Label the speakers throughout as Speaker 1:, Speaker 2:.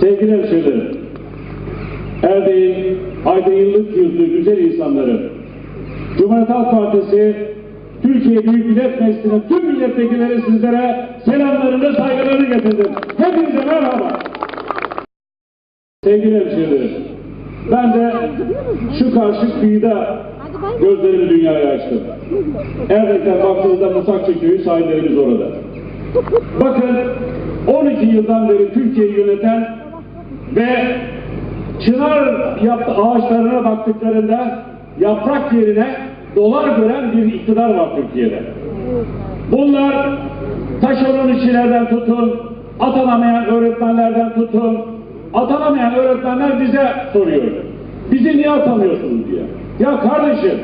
Speaker 1: Sevgili hemşehrilerim, Erdeğin, aydınlık yüzlü güzel insanları, Cumhuriyet Halk Partisi, Türkiye Büyük Millet Meclisi'nin tüm milletvekilleri sizlere selamlarını, saygılarını getirdim. Hepinize merhaba. Sevgili hemşehrilerim, ben de şu karşı kıyıda gözlerimi dünyaya açtım. Erdek'ten baktığınızda Musakçı Köyü sahillerimiz orada. Bakın 12 yıldan beri Türkiye'yi yöneten ve çınar yaptı ağaçlarına baktıklarında yaprak yerine dolar gören bir iktidar var Türkiye'de. Bunlar taşeron işçilerden tutun, atanamayan öğretmenlerden tutun, atanamayan öğretmenler bize soruyor. Bizi niye atamıyorsunuz diye. Ya kardeşim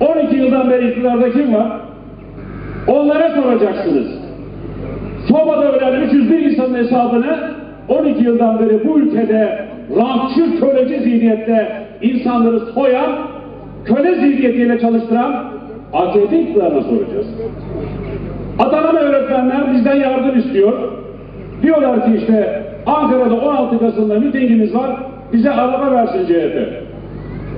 Speaker 1: 12 yıldan beri iktidarda kim var? Onlara soracaksınız. Sobada ölen 300 bin insanın hesabını 12 yıldan beri bu ülkede rantçı köleci zihniyette insanları soyan, köle zihniyetiyle çalıştıran AKP iktidarına soracağız. Atanama öğretmenler bizden yardım istiyor. Diyorlar ki işte Ankara'da 16 Kasım'da mitingimiz var, bize araba versin CHP.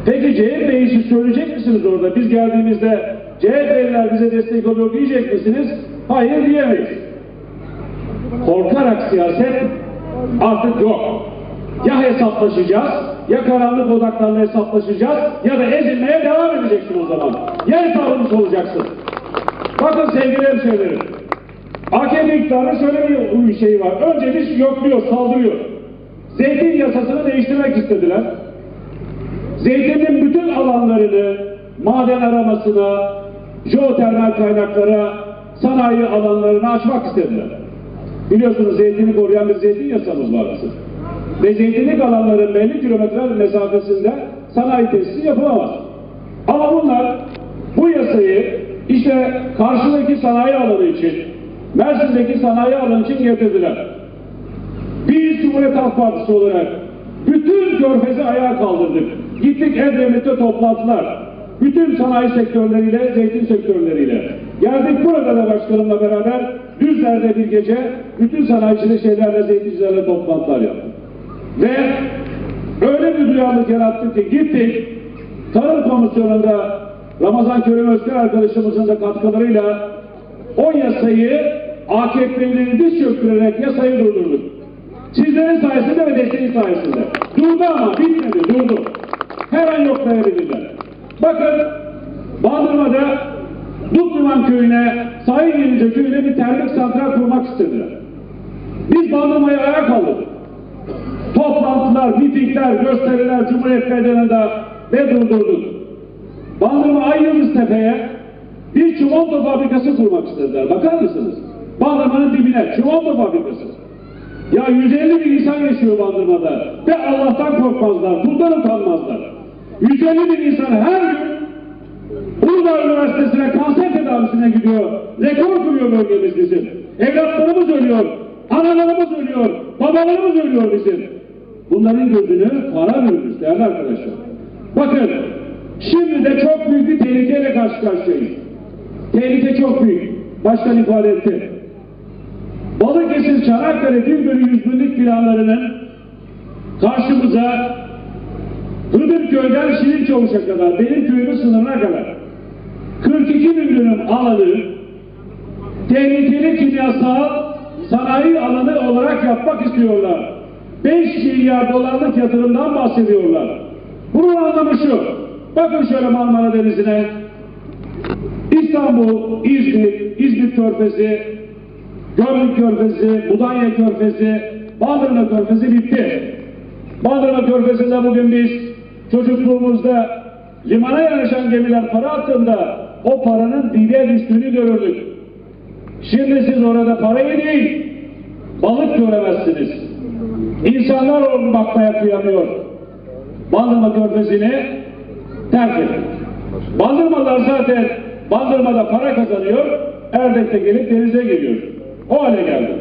Speaker 1: Peki CHP'yi siz söyleyecek misiniz orada? Biz geldiğimizde CHP'liler bize destek oluyor diyecek misiniz? Hayır diyemeyiz korkarak siyaset artık yok. Ya hesaplaşacağız, ya karanlık odaklarla hesaplaşacağız, ya da ezilmeye devam edeceksin o zaman. Ya hesabımız olacaksın. Bakın sevgili hemşehrilerim, AKP iktidarı şöyle bir şey var. Önce biz yokluyor, saldırıyor. Zeytin yasasını değiştirmek istediler. Zeytinin bütün alanlarını maden aramasına, jeotermal kaynaklara, sanayi alanlarını açmak istediler. Biliyorsunuz zeytini koruyan bir zeytin yasamız var aslında. Ve zeytinlik alanların belli kilometre mesafesinde sanayi tesisi yapılamaz. Ama bunlar bu yasayı işte karşıdaki sanayi alanı için, Mersin'deki sanayi alanı için getirdiler. Biz Cumhuriyet Halk Partisi olarak bütün körfezi ayağa kaldırdık. Gittik Edremit'te toplantılar. Bütün sanayi sektörleriyle, zeytin sektörleriyle. Geldik burada da başkanımla beraber Düzler'de bir gece bütün sanayiciler şeylerle, zeytincilerle toplantılar yaptık. Ve öyle bir duyarlılık yarattık ki gittik Tarım Komisyonu'nda Ramazan Körüm Özkan arkadaşımızın da katkılarıyla o yasayı AKP'lileri diz çöktürerek yasayı durdurduk. Sizlerin sayesinde ve desteğin sayesinde. Durdu ama bitmedi, durdu. Her an yoklayabilirler. Bakın Bandırma'da Dutluman köyüne, Sahil Yenice köyüne bir termik santral kurmak istediler. Biz Bandırma'ya ayağa kaldırdık. Toplantılar, mitingler, gösteriler Cumhuriyet Meydanı'nda ve durdurduk. Bandırma Ay Yıldız Tepe'ye bir çimento fabrikası kurmak istediler. Bakar mısınız? Bandırma'nın dibine çimento fabrikası. Ya 150 bin insan yaşıyor Bandırma'da ve Allah'tan korkmazlar, bundan utanmazlar. 150 bin insan her gün Uludağ Üniversitesi'ne kanser tedavisine gidiyor. Rekor kuruyor bölgemiz bizim. Evlatlarımız ölüyor, analarımız ölüyor, babalarımız ölüyor bizim. Bunların gözünü para bürümüş değerli arkadaşlar. Bakın, şimdi de çok büyük bir tehlikeyle karşı karşıyayız. Tehlike çok büyük. Başkan ifade etti. Balıkesir, Çanakkale, Bingöl'ü yüz binlik planlarının karşımıza Hıdırköy'den Şirinçavuş'a kadar, benim köyümün sınırına kadar 42 bin dönüm alanı tehlikeli kimyasal sanayi alanı olarak yapmak istiyorlar. 5 milyar dolarlık yatırımdan bahsediyorlar. Bunun anlamı şu. Bakın şöyle Marmara Denizi'ne. İstanbul, İzmir, İzmir Körfezi, Gömrük Körfezi, Mudanya Körfezi, Bandırma Körfezi bitti. Bandırma Körfezi'nde bugün biz çocukluğumuzda limana yanaşan gemiler para attığında o paranın dibe düştüğünü görürdük. Şimdi siz orada parayı değil, balık göremezsiniz. İnsanlar bakmaya kıyamıyor. Bandırma Körfezi'ni terk ettik. Bandırmalar zaten Bandırma'da para kazanıyor, Erdek'te gelip denize geliyor. O hale geldi.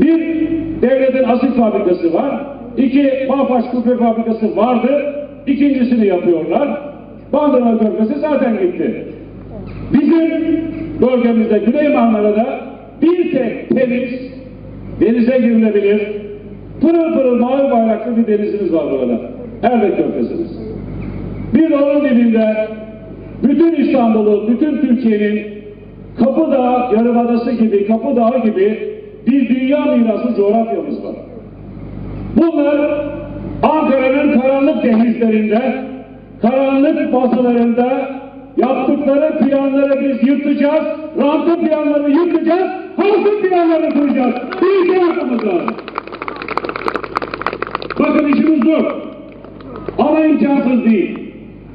Speaker 1: Bir, devletin asit fabrikası var. İki, Bağpaş Küpe fabrikası vardı. İkincisini yapıyorlar. Bandırma Körfezi zaten gitti. Bizim bölgemizde Güney Marmara'da bir tek temiz denize girilebilir, Pırıl pırıl mavi bayraklı bir denizimiz var burada. Erdek Körfezi'miz. Bir onun dibinde bütün İstanbul'un, bütün Türkiye'nin Kapıdağ Yarımadası gibi, Kapıdağ gibi bir dünya mirası coğrafyamız var. Bunlar Ankara'nın karanlık denizlerinde, karanlık basalarında yaptıkları planları biz yırtacağız, rantın planlarını yırtacağız, halkın planlarını kuracağız. Bir şey yapmamız lazım. Bakın işimiz zor. Ama imkansız değil.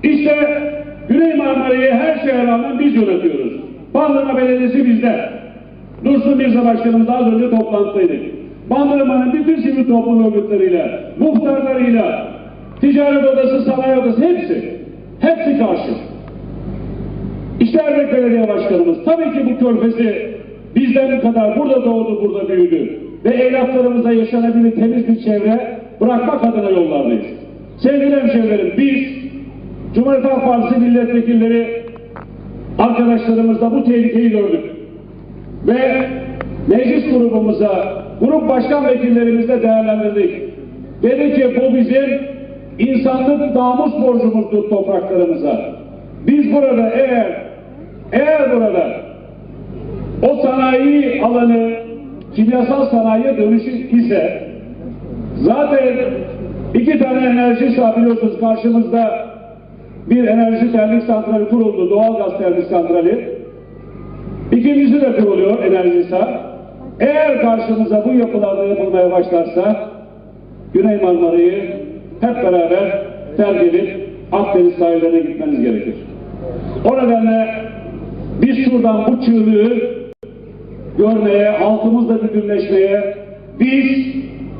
Speaker 1: İşte Güney Marmara'yı her şeye rağmen biz yönetiyoruz. Bandırma Belediyesi bizde. Dursun Mirza Başkanımız az önce toplantıdaydık. Bandırma'nın bütün sivil toplum örgütleriyle, muhtarlarıyla, ticaret odası, sanayi odası hepsi, hepsi karşı. İşte Erdek Belediye Başkanımız tabii ki bu körfezi bizden kadar burada doğdu, burada büyüdü. Ve evlatlarımıza yaşanabilir temiz bir çevre bırakmak adına yollardayız. Sevgili hemşehrilerim biz Cumhuriyet Halk Partisi milletvekilleri arkadaşlarımızla bu tehlikeyi gördük. Ve meclis grubumuza, grup başkan vekillerimizle değerlendirdik. Dedi ki bu bizim insanlık namus borcumuzdur topraklarımıza. Biz burada eğer, eğer burada o sanayi alanı kimyasal sanayiye dönüşür ise zaten iki tane enerji saha biliyorsunuz karşımızda bir enerji termik santrali kuruldu. Doğalgaz termik santrali. İkincisi de kuruluyor enerji saha. Eğer karşımıza bu yapılarda yapılmaya başlarsa Güney Marmara'yı hep beraber terk edip Akdeniz sahillerine gitmeniz gerekir. O nedenle biz şuradan bu çığlığı görmeye, halkımızla bütünleşmeye, biz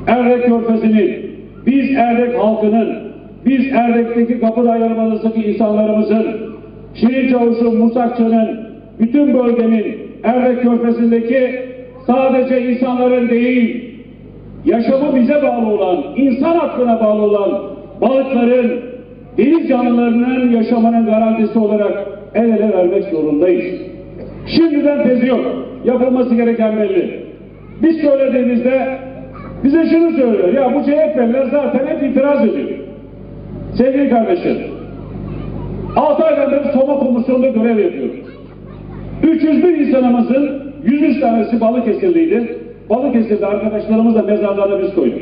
Speaker 1: Erdek Körfezi'nin, biz Erdek halkının, biz Erdek'teki Kapıdağ Yarımadası'ndaki insanlarımızın, Şirin Çavuş'un, Musakçı'nın, bütün bölgenin Erdek Körfezi'ndeki sadece insanların değil, yaşamı bize bağlı olan, insan hakkına bağlı olan balıkların, deniz canlılarının yaşamının garantisi olarak el ele vermek zorundayız. Şimdiden tezi yok. Yapılması gereken belli. Biz söylediğimizde bize şunu söylüyor. Ya bu CHP'liler zaten hep itiraz ediyor. Sevgili kardeşim, 6 aydan beri Soma Komisyonu'nda görev yapıyoruz. 301 insanımızın 103 tanesi Balıkesirliydi. Balıkesir'de arkadaşlarımızla mezarlarına biz koyduk.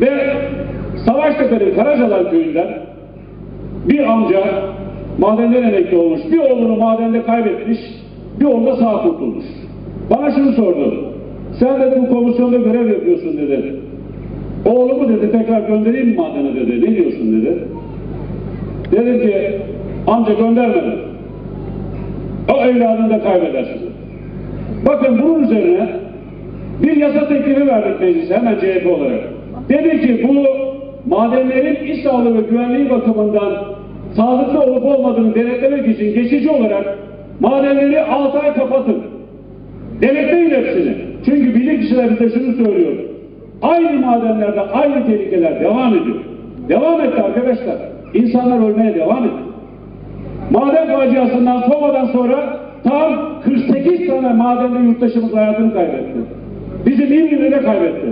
Speaker 1: Ve Savaştepe'nin Karacalar köyünden bir amca madenden emekli olmuş. Bir oğlunu madende kaybetmiş. Bir oğlu da sağ kurtulmuş. Bana şunu sordu. Sen de bu komisyonda görev yapıyorsun dedi. Oğlumu dedi tekrar göndereyim mi madene dedi. Ne diyorsun dedi. Dedim ki amca gönderme. O evladını da kaybedersin. Bakın bunun üzerine bir yasa teklifi verdik meclise hemen CHP olarak. Dedi ki bu madenlerin iş sağlığı ve güvenliği bakımından sağlıklı olup olmadığını denetlemek için geçici olarak madenleri 6 ay kapatın. Denetleyin hepsini. Çünkü bilim kişiler bize şunu söylüyor. Aynı madenlerde aynı tehlikeler devam ediyor. Devam etti arkadaşlar. İnsanlar ölmeye devam etti. Maden faciasından Soma'dan sonra tam 48 tane madende yurttaşımız hayatını kaybetti. Bizim İzmir'de de kaybetti.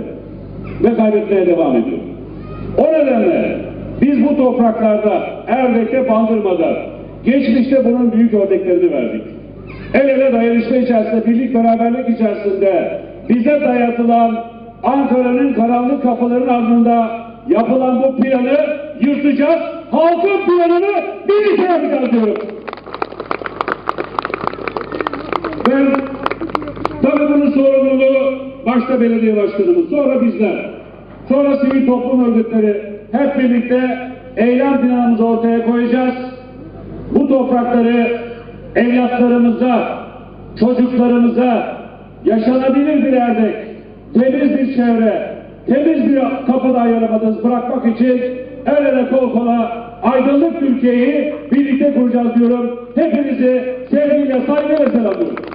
Speaker 1: Ve kaybetmeye devam ediyor. O nedenle biz bu topraklarda, Erdek'te, Bandırma'da geçmişte bunun büyük örneklerini verdik. El ele dayanışma içerisinde, birlik beraberlik içerisinde bize dayatılan Ankara'nın karanlık kapıların ardında yapılan bu planı yırtacağız. Halkın planını birlikte yapacağız diyorum. Ben tabii bunun sorumluluğu başta belediye başkanımız, sonra bizler, sonra sivil toplum örgütleri hep birlikte eylem planımızı ortaya koyacağız. Bu toprakları evlatlarımıza, çocuklarımıza yaşanabilir bir yerde, temiz bir çevre, temiz bir kapıda yarımadız bırakmak için el ele kol kola aydınlık Türkiye'yi birlikte kuracağız diyorum. Hepinizi sevgiyle, saygıyla selamlıyorum.